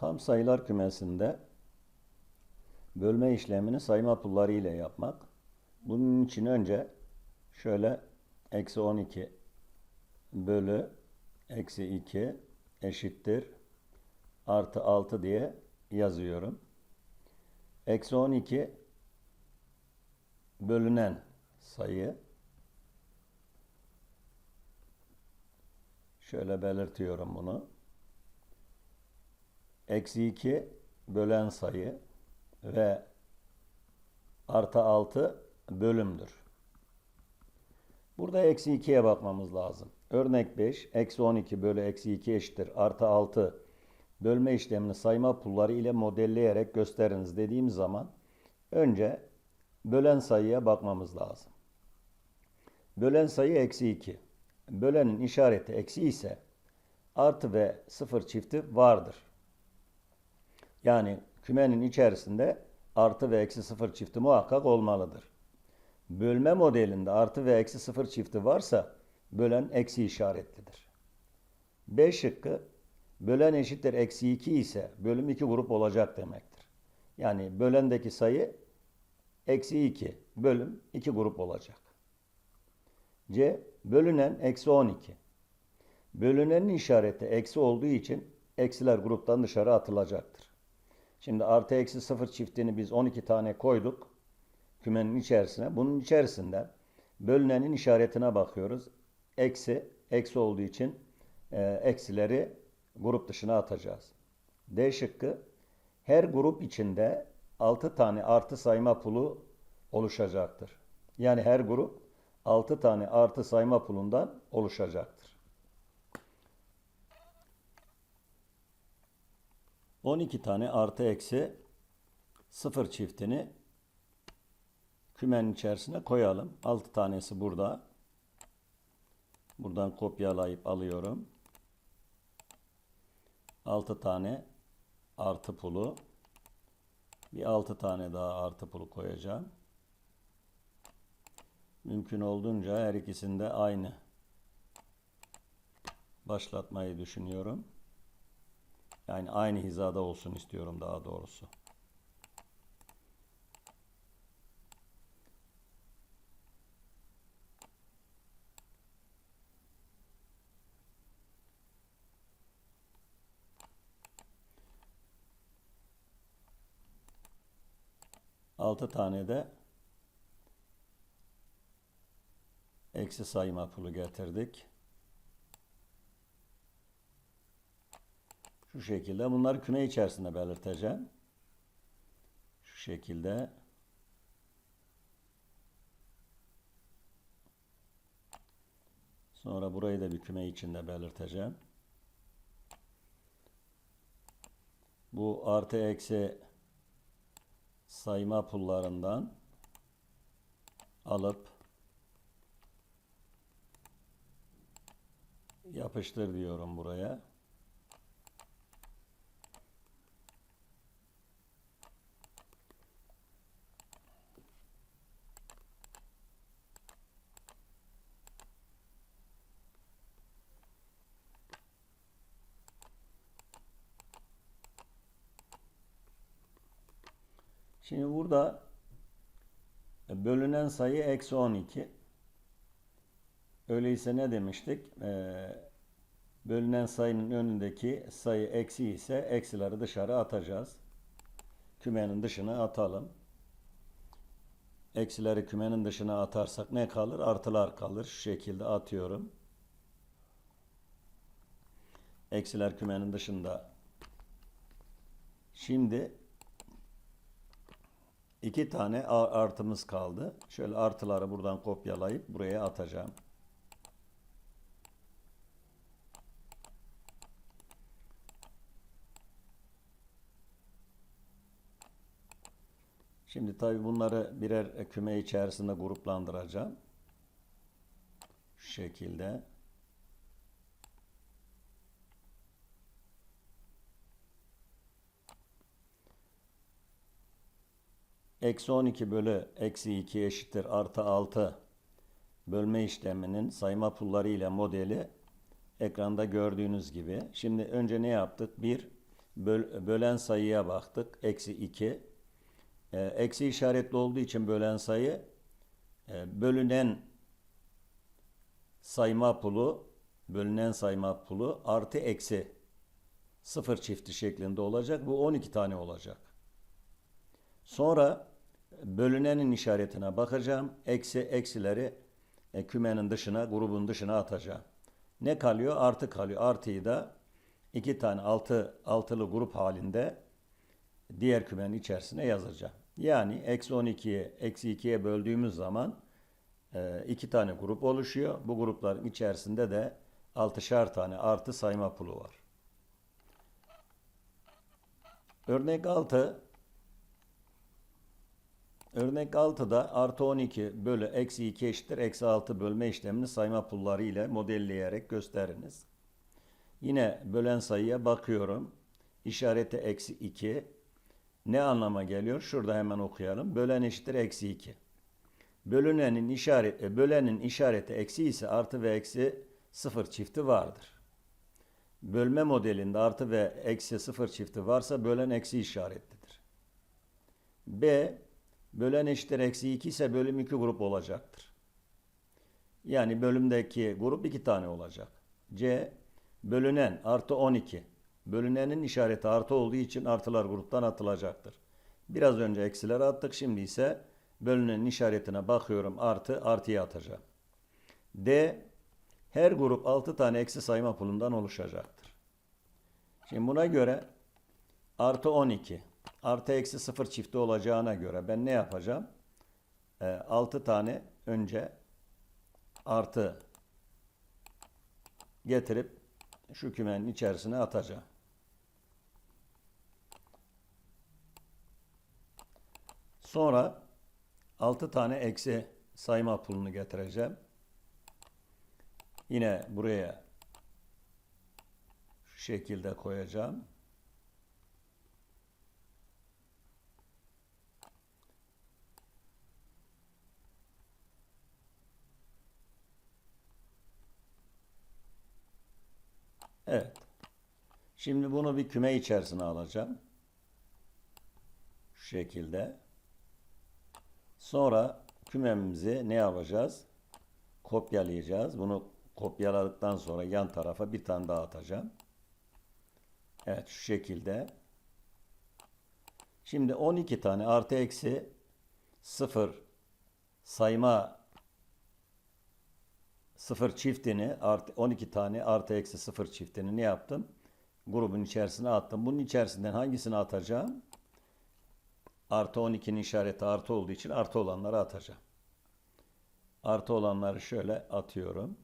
Tam sayılar kümesinde bölme işlemini sayma pulları ile yapmak. Bunun için önce şöyle eksi 12 bölü eksi 2 eşittir artı 6 diye yazıyorum. Eksi 12 bölünen sayı şöyle belirtiyorum bunu. Eksi 2 bölen sayı ve artı 6 bölümdür. Burada eksi 2'ye bakmamız lazım. Örnek 5, eksi 12 bölü eksi 2 eşittir. Artı 6 bölme işlemini sayma pulları ile modelleyerek gösteriniz dediğim zaman önce bölen sayıya bakmamız lazım. Bölen sayı eksi 2. Bölenin işareti eksi ise artı ve sıfır çifti vardır. Yani kümenin içerisinde artı ve eksi sıfır çifti muhakkak olmalıdır. Bölme modelinde artı ve eksi sıfır çifti varsa bölen eksi işaretlidir. B şıkkı bölen eşittir eksi 2 ise bölüm iki grup olacak demektir. Yani bölendeki sayı eksi 2 bölüm iki grup olacak. C bölünen eksi 12. Bölünenin işareti eksi olduğu için eksiler gruptan dışarı atılacaktır. Şimdi artı eksi sıfır çiftini biz 12 tane koyduk kümenin içerisine. Bunun içerisinde bölünenin işaretine bakıyoruz. Eksi, eksi olduğu için e, eksileri grup dışına atacağız. D şıkkı her grup içinde 6 tane artı sayma pulu oluşacaktır. Yani her grup 6 tane artı sayma pulundan oluşacaktır. 12 tane artı eksi 0 çiftini kümenin içerisine koyalım. 6 tanesi burada. Buradan kopyalayıp alıyorum. 6 tane artı pulu. Bir 6 tane daha artı pulu koyacağım. Mümkün olduğunca her ikisinde aynı başlatmayı düşünüyorum. Yani aynı hizada olsun istiyorum daha doğrusu. Altı tane de eksi sayma pulu getirdik. Şu şekilde bunları küme içerisinde belirteceğim. Şu şekilde. Sonra burayı da bir küme içinde belirteceğim. Bu artı eksi sayma pullarından alıp yapıştır diyorum buraya. Şimdi burada e, bölünen sayı eksi 12. Öyleyse ne demiştik? Ee, bölünen sayının önündeki sayı eksi ise eksileri dışarı atacağız. Kümenin dışına atalım. Eksileri kümenin dışına atarsak ne kalır? Artılar kalır. Şu şekilde atıyorum. Eksiler kümenin dışında. Şimdi iki tane artımız kaldı. Şöyle artıları buradan kopyalayıp buraya atacağım. Şimdi tabi bunları birer küme içerisinde gruplandıracağım. Şu şekilde. Eksi 12 bölü eksi 2 eşittir artı 6 bölme işleminin sayma pulları ile modeli ekranda gördüğünüz gibi. Şimdi önce ne yaptık? Bir Böl- bölen sayıya baktık. Eksi 2. Ee, eksi işaretli olduğu için bölen sayı e, bölünen sayma pulu bölünen sayma pulu artı eksi sıfır çifti şeklinde olacak. Bu 12 tane olacak. Sonra bölünenin işaretine bakacağım. Eksi eksileri e, kümenin dışına, grubun dışına atacağım. Ne kalıyor? Artı kalıyor. Artıyı da iki tane altı, altılı grup halinde diğer kümenin içerisine yazacağım. Yani eksi 12'ye eksi 2'ye böldüğümüz zaman e, iki tane grup oluşuyor. Bu grupların içerisinde de altışar tane artı sayma pulu var. Örnek 6 Örnek 6'da artı 12 bölü eksi 2 eşittir eksi 6 bölme işlemini sayma pulları ile modelleyerek gösteriniz. Yine bölen sayıya bakıyorum. İşareti eksi 2. Ne anlama geliyor? Şurada hemen okuyalım. Bölen eşittir eksi 2. Bölünenin işareti, bölenin işareti eksi ise artı ve eksi 0 çifti vardır. Bölme modelinde artı ve eksi 0 çifti varsa bölen eksi işaretlidir. B. Bölen eşittir eksi 2 ise bölüm 2 grup olacaktır. Yani bölümdeki grup 2 tane olacak. C. Bölünen artı 12. Bölünenin işareti artı olduğu için artılar gruptan atılacaktır. Biraz önce eksileri attık. Şimdi ise bölünenin işaretine bakıyorum. Artı artıya atacağım. D. Her grup 6 tane eksi sayma pulundan oluşacaktır. Şimdi buna göre artı 12 artı eksi 0 çifti olacağına göre ben ne yapacağım? E, 6 tane önce artı getirip şu kümenin içerisine atacağım. Sonra 6 tane eksi sayma pulunu getireceğim. Yine buraya şu şekilde koyacağım. Evet. Şimdi bunu bir küme içerisine alacağım. Şu şekilde. Sonra kümemizi ne yapacağız? Kopyalayacağız. Bunu kopyaladıktan sonra yan tarafa bir tane daha atacağım. Evet şu şekilde. Şimdi 12 tane artı eksi 0 sayma 0 çiftini artı 12 tane artı eksi 0 çiftini ne yaptım? Grubun içerisine attım. Bunun içerisinden hangisini atacağım? Artı 12'nin işareti artı olduğu için artı olanları atacağım. Artı olanları şöyle atıyorum.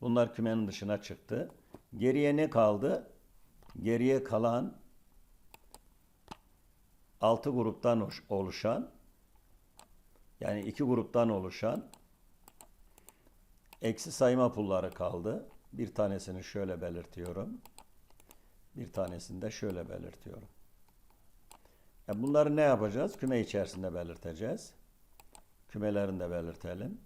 Bunlar kümenin dışına çıktı. Geriye ne kaldı? Geriye kalan 6 gruptan oluşan yani iki gruptan oluşan eksi sayma pulları kaldı. Bir tanesini şöyle belirtiyorum. Bir tanesini de şöyle belirtiyorum. E bunları ne yapacağız? Küme içerisinde belirteceğiz. Kümelerini de belirtelim.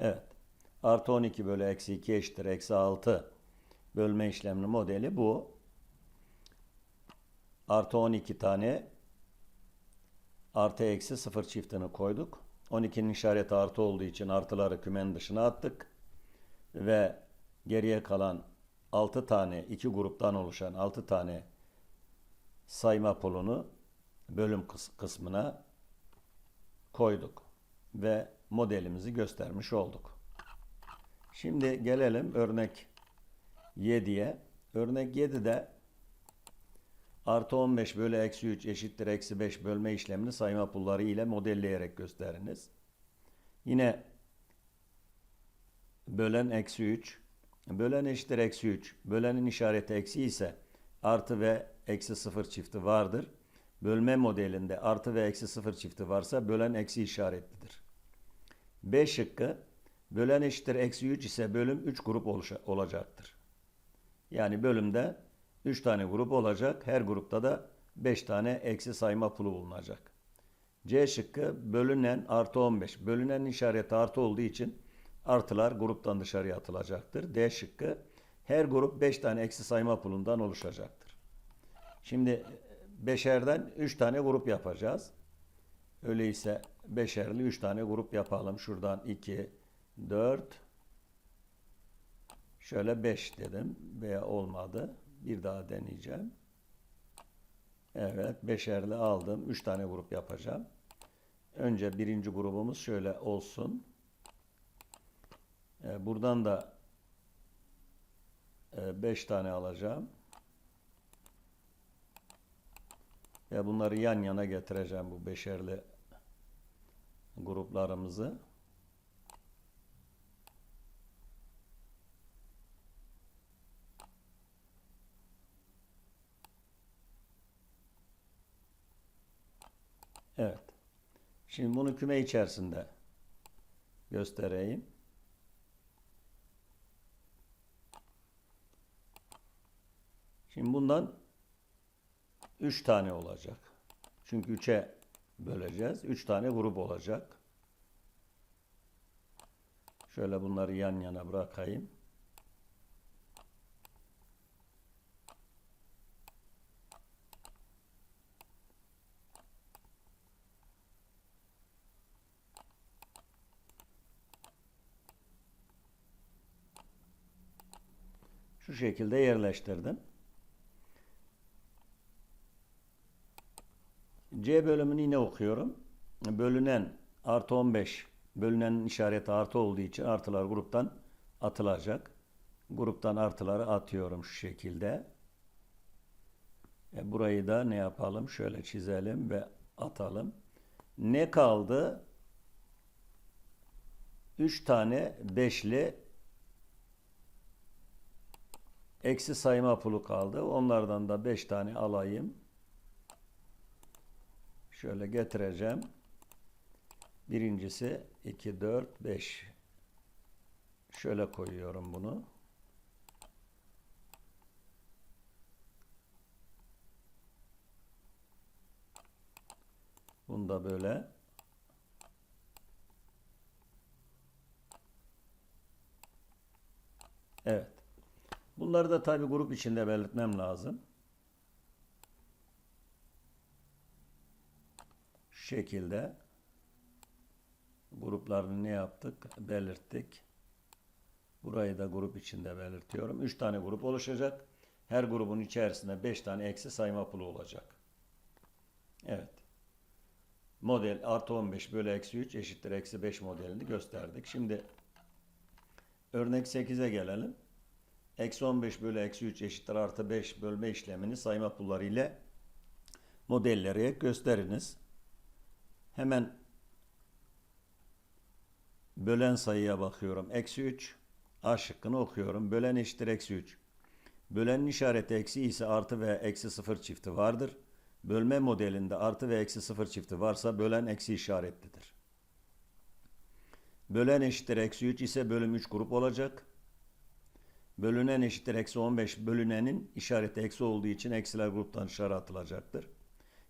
Evet. Artı 12 bölü eksi 2 eşittir. Eksi 6 bölme işlemli modeli bu. Artı 12 tane artı eksi 0 çiftini koyduk. 12'nin işareti artı olduğu için artıları kümenin dışına attık. Ve geriye kalan 6 tane iki gruptan oluşan 6 tane sayma pulunu bölüm kısmına koyduk. Ve modelimizi göstermiş olduk. Şimdi gelelim örnek 7'ye. Örnek 7'de artı 15 bölü eksi 3 eşittir eksi 5 bölme işlemini sayma pulları ile modelleyerek gösteriniz. Yine bölen eksi 3 bölen eşittir eksi 3 bölenin işareti eksi ise artı ve eksi 0 çifti vardır. Bölme modelinde artı ve eksi 0 çifti varsa bölen eksi işaretlidir. B şıkkı bölen eşittir eksi 3 ise bölüm 3 grup olacaktır. Yani bölümde 3 tane grup olacak. Her grupta da 5 tane eksi sayma pulu bulunacak. C şıkkı bölünen artı 15. Bölünenin işareti artı olduğu için artılar gruptan dışarıya atılacaktır. D şıkkı her grup 5 tane eksi sayma pulundan oluşacaktır. Şimdi beşerden 3 tane grup yapacağız. Öyleyse beşerli 3 tane grup yapalım. Şuradan 2, 4, şöyle 5 dedim veya olmadı. Bir daha deneyeceğim. Evet, beşerli aldım. 3 tane grup yapacağım. Önce birinci grubumuz şöyle olsun. Ee, buradan da 5 tane alacağım. Ve bunları yan yana getireceğim bu beşerli gruplarımızı. Evet. Şimdi bunu küme içerisinde göstereyim. Şimdi bundan 3 tane olacak. Çünkü 3'e böleceğiz. 3 tane grup olacak. Şöyle bunları yan yana bırakayım. Şu şekilde yerleştirdim. C bölümünü yine okuyorum. Bölünen artı 15. Bölünenin işareti artı olduğu için artılar gruptan atılacak. Gruptan artıları atıyorum şu şekilde. E burayı da ne yapalım? Şöyle çizelim ve atalım. Ne kaldı? 3 tane beşli eksi sayma pulu kaldı. Onlardan da 5 tane alayım. Şöyle getireceğim. Birincisi 2, 4, 5. Şöyle koyuyorum bunu. Bunu da böyle. Evet. Bunları da tabi grup içinde belirtmem lazım. Şu şekilde gruplarını ne yaptık? Belirttik. Burayı da grup içinde belirtiyorum. 3 tane grup oluşacak. Her grubun içerisinde 5 tane eksi sayma pulu olacak. Evet. Model artı 15 bölü eksi 3 eşittir eksi 5 modelini gösterdik. Şimdi örnek 8'e gelelim. Eksi 15 bölü eksi 3 eşittir artı 5 bölme işlemini sayma pulları ile modelleyerek gösteriniz. Hemen bölen sayıya bakıyorum. Eksi 3 A şıkkını okuyorum. Bölen eşittir eksi 3. Bölenin işareti eksi ise artı ve eksi 0 çifti vardır. Bölme modelinde artı ve eksi 0 çifti varsa bölen eksi işaretlidir. Bölen eşittir eksi 3 ise bölüm 3 grup olacak. Bölünen eşittir eksi 15 bölünenin işareti eksi olduğu için eksiler gruptan dışarı atılacaktır.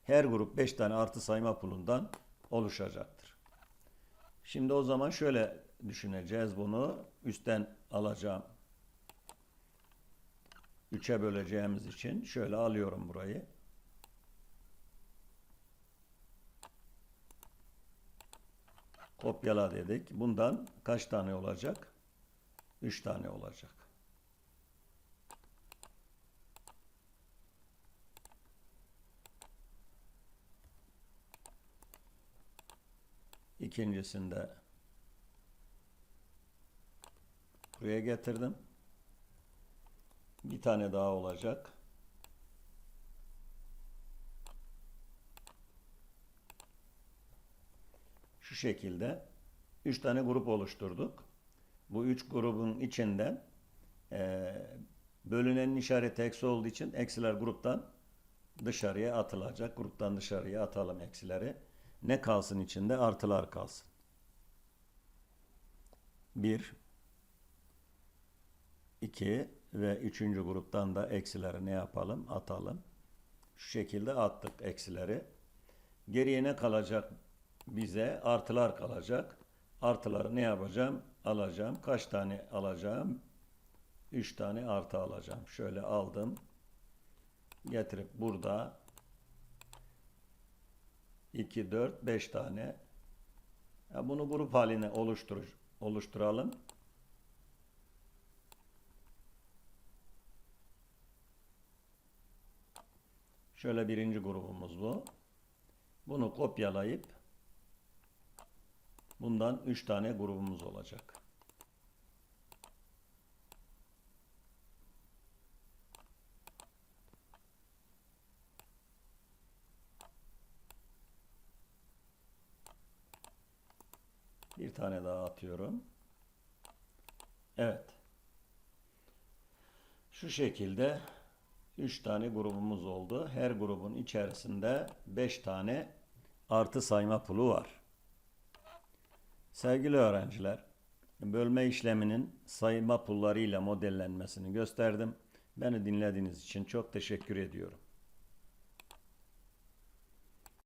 Her grup 5 tane artı sayma pulundan oluşacaktır. Şimdi o zaman şöyle düşüneceğiz bunu. Üstten alacağım. 3'e böleceğimiz için şöyle alıyorum burayı. Kopyala dedik. Bundan kaç tane olacak? 3 tane olacak. İkincisinde buraya getirdim. Bir tane daha olacak. Şu şekilde 3 tane grup oluşturduk. Bu 3 grubun içinden e, bölünenin işareti eksi olduğu için eksiler gruptan dışarıya atılacak. Gruptan dışarıya atalım eksileri. Ne kalsın içinde? Artılar kalsın. 1 2 ve üçüncü gruptan da eksileri ne yapalım? Atalım. Şu şekilde attık eksileri. Geriye ne kalacak bize? Artılar kalacak. Artıları ne yapacağım? Alacağım. Kaç tane alacağım? 3 tane artı alacağım. Şöyle aldım. Getirip burada 2, 4, 5 tane. Ya bunu grup haline oluştur oluşturalım. Şöyle birinci grubumuz bu. Bunu kopyalayıp bundan 3 tane grubumuz olacak. Bir tane daha atıyorum. Evet. Şu şekilde 3 tane grubumuz oldu. Her grubun içerisinde 5 tane artı sayma pulu var. Sevgili öğrenciler, bölme işleminin sayma pullarıyla modellenmesini gösterdim. Beni dinlediğiniz için çok teşekkür ediyorum.